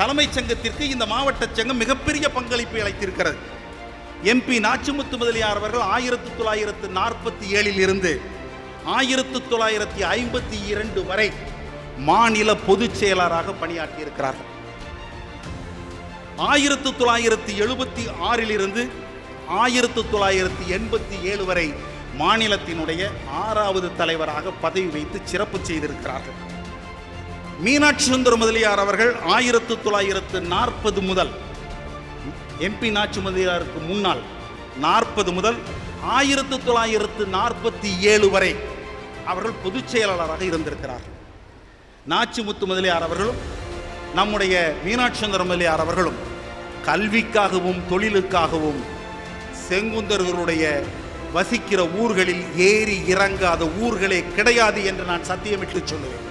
தலைமைச் சங்கத்திற்கு இந்த மாவட்ட சங்கம் மிகப்பெரிய பங்களிப்பை அளித்திருக்கிறது. எம்பி நாச்சிமுத்து முதலியார் அவர்கள் ஆயிரத்தி தொள்ளாயிரத்து நாற்பத்தி ஏழில் இருந்து ஆயிரத்தி தொள்ளாயிரத்தி ஐம்பத்தி இரண்டு வரை மாநில பொதுச் செயலராக பணியாற்றியிருக்கிறார்கள். ஆயிரத்தி தொள்ளாயிரத்தி எழுபத்தி ஆறிலிருந்து ஆயிரத்தி தொள்ளாயிரத்தி எண்பத்தி ஏழு வரை மாநிலத்தினுடைய ஆறாவது தலைவராக பதவி வைத்து சிறப்பு செய்திருக்கிறார்கள். மீனாட்சி சுந்தர முதலியார் அவர்கள் ஆயிரத்து தொள்ளாயிரத்து நாற்பது முதல் எம்பி நாச்சி முதலியாருக்கு முன்னால் நாற்பது முதல் ஆயிரத்து தொள்ளாயிரத்து நாற்பத்தி ஏழு வரை அவர்கள் பொதுச் செயலாளராக இருந்திருக்கிறார்கள். நாச்சிமுத்து முதலியார் அவர்களும் நம்முடைய மீனாட்சி சுந்தர முதலியார் அவர்களும் கல்விக்காகவும் தொழிலுக்காகவும் செங்குந்தர்களுடைய வசிக்கிற ஊர்களில் ஏறி இறங்காத ஊர்களே கிடையாது என்று நான் சத்தியமிட்டு சொல்லுவேன்.